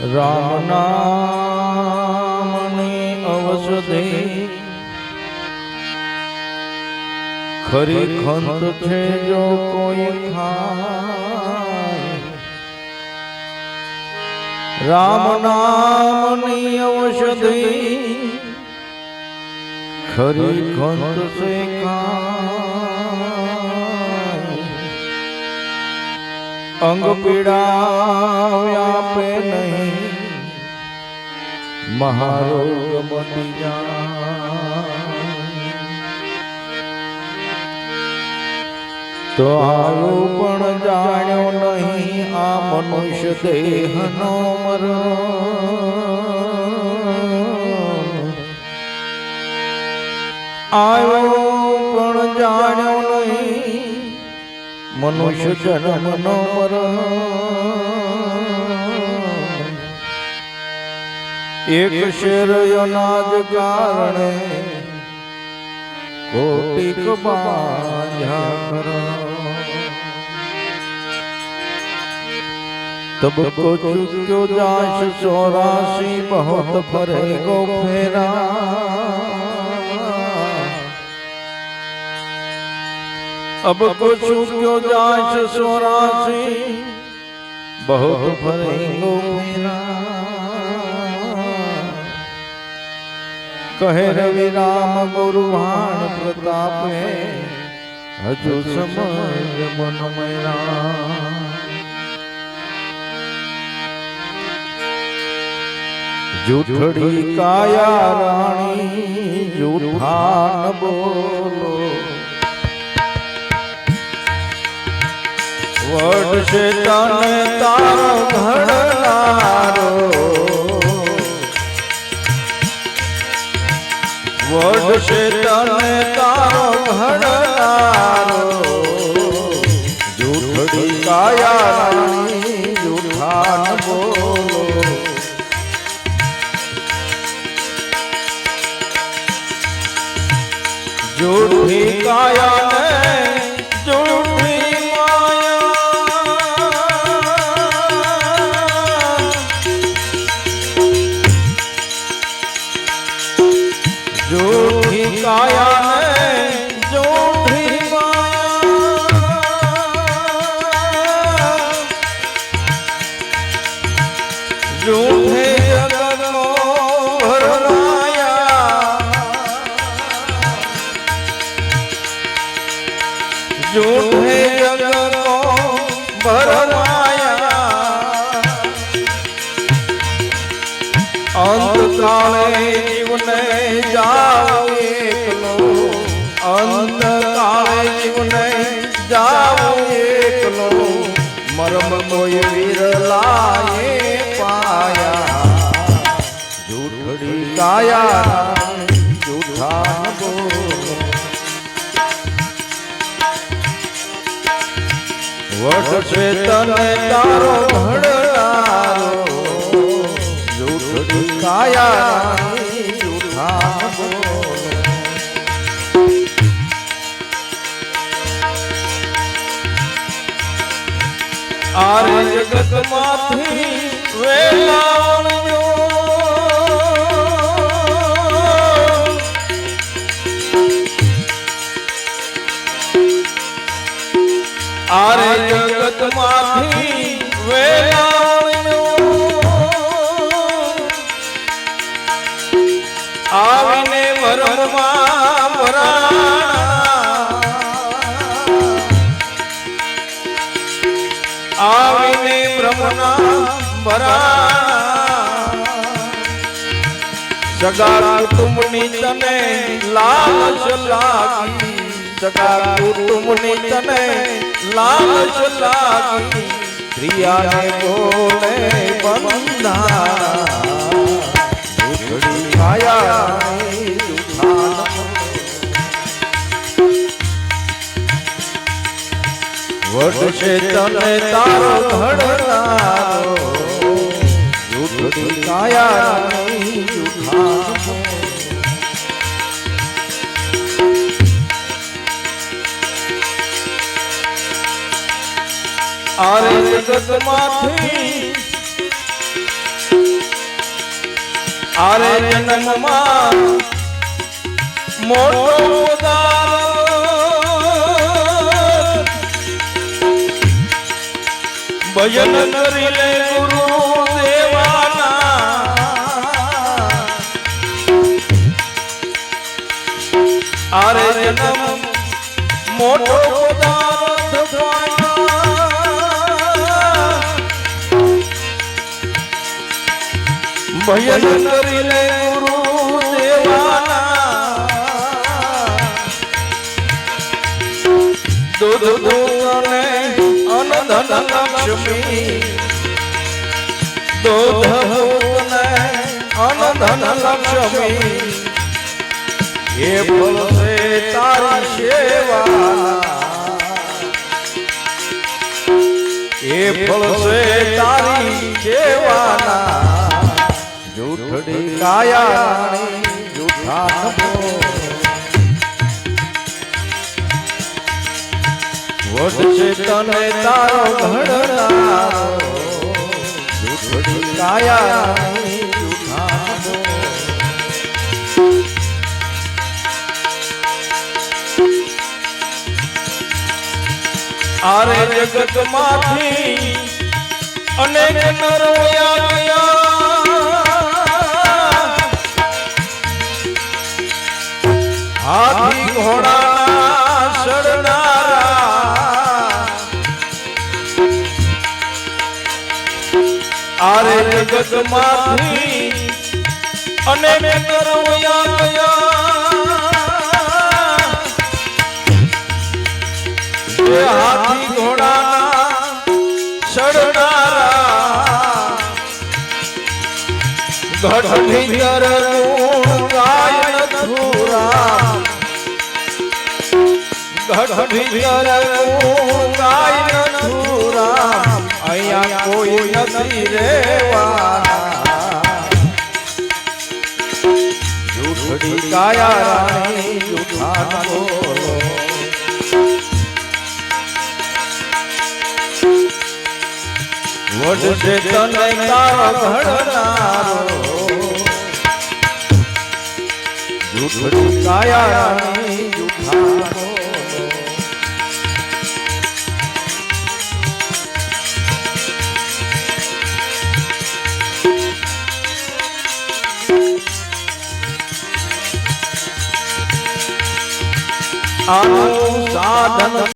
રામ નામની અવસદે ખરી ખંત છે જો કોઈ ખાય. રામ નામની ઔષધિ ખરી ખંત છે અંગ પીડા આપે નહીં. મહારોગ મટી જાય. તો આવું પણ જાણ્યો નહીં આ મનુષ્ય દેહનો મરણ આવ્યો પણ જાણ્યો નહીં મનુષ્ય જન્મનો મરણ એક શેર અનાજ કારણે કોટિક બાંધ્યા કરા तब को चुक्यो जाश चौरासी बहुत फरे गो फेरा अब को चुक्यो जाश चौरासी बहुत फरे गो फेरा કહે રવિ રામ ગુરુ ભાણ પ્રતાપે હજુ સમજ મન મેરા જૂઠડી કાયા રાણી જૂઠાન બોલો વડશે તને તારો ઘડનારો વડશે તને તારો ઘડનારો જૂઠડી કાયા રાણી જૂઠાન બોલો જૂઠી કાયા হলো કાયા જૂઠા બોલો વટશે તને તારો ઘડનારો જૂઠ કાયા જૂઠા જગતમાંથી વેલાવણ્યો જગતમાંથી આવીને વરમાં આવીને બ્રહ્મના ભરા સગા કુટુંબની તને લાલચ લાગી. સગા કુટુંબની તને લાલચ લાગી પ્રિયાને બોલે બંધા ઉઘડી કાયા વટશે તને તારો ઘડનારો જૂઠી કાયા આરે જગતમાંથી આરે જન્મમાં મોટો ઉદાર ભજન કરી લે ગુરુ દેવાના આરે જન્મ મોટો પદાર્થ ભજન કરી લે ગુરુ દેવાના. દૂધ દૂધ અને અન ધન લક્ષ્મી દૂધ દૂધ ને અન ધન લક્ષ્મી એ બોલશે તારી સેવા એ ફળશે તારી સેવાના. જૂઠડી કાયા રાણી જૂઠા નમો વધશે તને તારો ઘડનારો જૂઠડી કાયા રાણી જૂઠા નમો આરે જગતમાંથી અનેક નરો ગયા હાથી ઘોડા સડનારા આરે જગતમાંથી અને મેં કરવયા ગયા હાથી ઘોડા સડનારા ગઢની ચરણું ગઢની ચરણું ગાય નથુરા અહીંયા કોઈ નથી રેવાના કાયા કાયા આનું સાધન